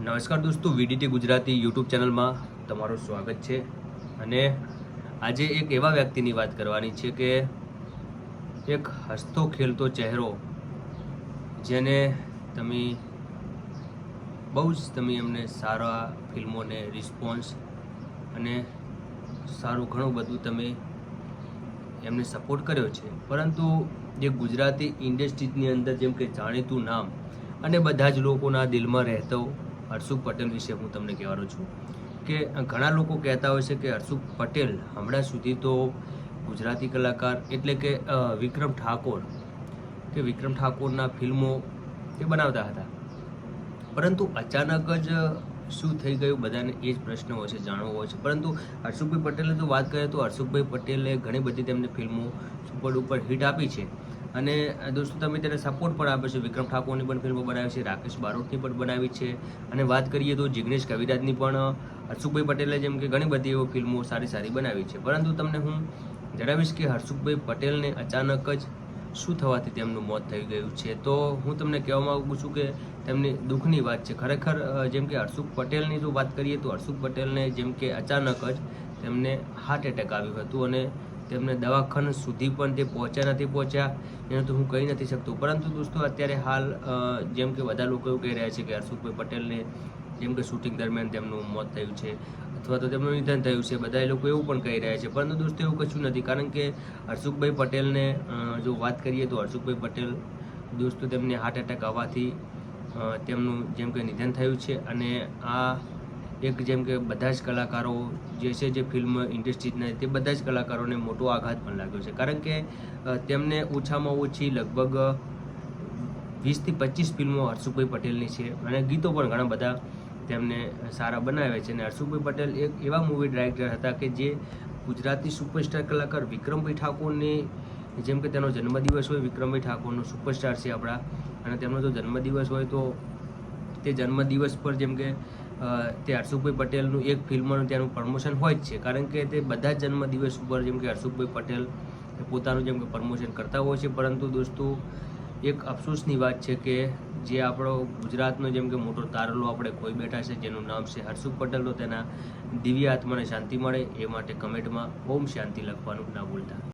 નમસ્કાર દોસ્તો, VDT Gujarati YouTube ચેનલમાં તમારું સ્વાગત છે. અને આજે એક એવા વ્યક્તિની વાત કરવાની છે કે એક હસતો ખેલતો ચહેરો જેને તમે બહુ જ તમે એમને સારા ફિલ્મોને રિસ્પોન્સ અને સારું ઘણું બધું તમે એમને સપોર્ટ કર્યો છે. પરંતુ જે ગુજરાતી ઇન્ડસ્ટ્રીની અંદર જેમ કે જાણીતું નામ અને બધા જ લોકોના દિલમાં રહેતો હર્ષુખ પટેલ વિશે હું તમને કહેવાનો છું કે ઘણા લોકો કહેતા હોય છે કે હર્ષુખ પટેલ હમણાં સુધી તો ગુજરાતી કલાકાર એટલે કે વિક્રમ ઠાકોર, કે વિક્રમ ઠાકોરના ફિલ્મો એ બનાવતા હતા. પરંતુ અચાનક જ શું થઈ ગયું બધાને એ જ પ્રશ્ન હોય છે, જાણવો હોય છે. પરંતુ હર્ષુખભાઈ પટેલે તો વાત કરીએ તો હર્ષુખભાઈ પટેલે ઘણી બધી તેમને ફિલ્મો સુપર ઉપર હિટ આપી છે. અને દોસ્તો, તમે તેને સપોર્ટ પણ આપ્યો છે. વિક્રમ ઠાકોરની પણ ફિલ્મો બનાવી છે, રાકેશ બારોટની પણ બનાવી છે. અને વાત કરીએ તો જિગ્નેશ કવિરાજની પણ હર્ષુખભાઈ પટેલે જેમ કે ઘણી બધી એવો ફિલ્મો સારી સારી બનાવી છે. પરંતુ તમને હું જણાવીશ કે હર્ષુખભાઈ પટેલને અચાનક જ શું થવાથી તેમનું મોત થઈ ગયું છે? તો હું તમને કહેવા માંગુ છું કે તેમની દુઃખની વાત છે. ખરેખર જેમ કે હર્ષુખ પટેલની જો વાત કરીએ તો હર્ષુખ પટેલને જેમ કે અચાનક જ તેમને હાર્ટ એટેક આવ્યું હતું અને તેમને દવાખાના સુધી પણ તે પહોંચ્યા નથી પહોંચ્યા, એનું તો હું કહી નથી શકતો. પરંતુ દોસ્તો, અત્યારે હાલ જેમ કે બધા લોકો એવું કહી રહ્યા છે કે હર્ષુખભાઈ પટેલને જેમ કે શૂટિંગ દરમિયાન તેમનું મોત થયું છે, અથવા તો તેમનું નિધન થયું છે, બધા લોકો એવું પણ કહી રહ્યા છે. પરંતુ દોસ્તો, એવું કશું નથી. કારણ કે હર્ષુખભાઈ પટેલને જો વાત કરીએ તો હર્ષુખભાઈ પટેલ દોસ્તો, તેમને હાર્ટ એટેક આવવાથી તેમનું જેમ કે નિધન થયું છે અને આ એક જેમ કે બધા જ કલાકારો જે છે જે ફિલ્મ ઇન્ડસ્ટ્રીના તે બધા જ કલાકારોને મોટો આઘાત પણ લાગ્યો છે. કારણ કે તેમને ઓછામાં ઓછી લગભગ વીસથી પચીસ ફિલ્મો હર્ષુભાઈ પટેલની છે અને ગીતો પણ ઘણા બધા તેમને સારા બનાવે છે. અને હર્ષુભાઈ પટેલ એક એવા મૂવી ડાયરેક્ટર હતા કે જે ગુજરાતી સુપરસ્ટાર કલાકાર વિક્રમભાઈ ઠાકોરને, જેમ કે તેનો જન્મદિવસ હોય વિક્રમભાઈ ઠાકોરનો સુપરસ્ટાર છે આપણા, અને તેમનો જો જન્મદિવસ હોય તો તે જન્મદિવસ પર જેમ કે તે હર્ષુભાઈ પટેલનું એક ફિલ્મનું ત્યાંનું પ્રમોશન હોય જ છે. કારણ કે તે બધા જ જન્મદિવસ ઉપર જેમ કે હર્ષુભાઈ પટેલ પોતાનું જેમ કે પ્રમોશન કરતા હોય છે. પરંતુ દોસ્તો, એક અફસોસની વાત છે કે જે આપણો ગુજરાતનો જેમ કે મોટો તારલો આપણે કોઈ બેઠા છે જેનું નામ છે હર્ષુખ પટેલ, તો તેના દિવ્ય આત્માને શાંતિ મળે એ માટે કમેન્ટમાં ઓમ શાંતિ લખવાનું ના ભૂલતા.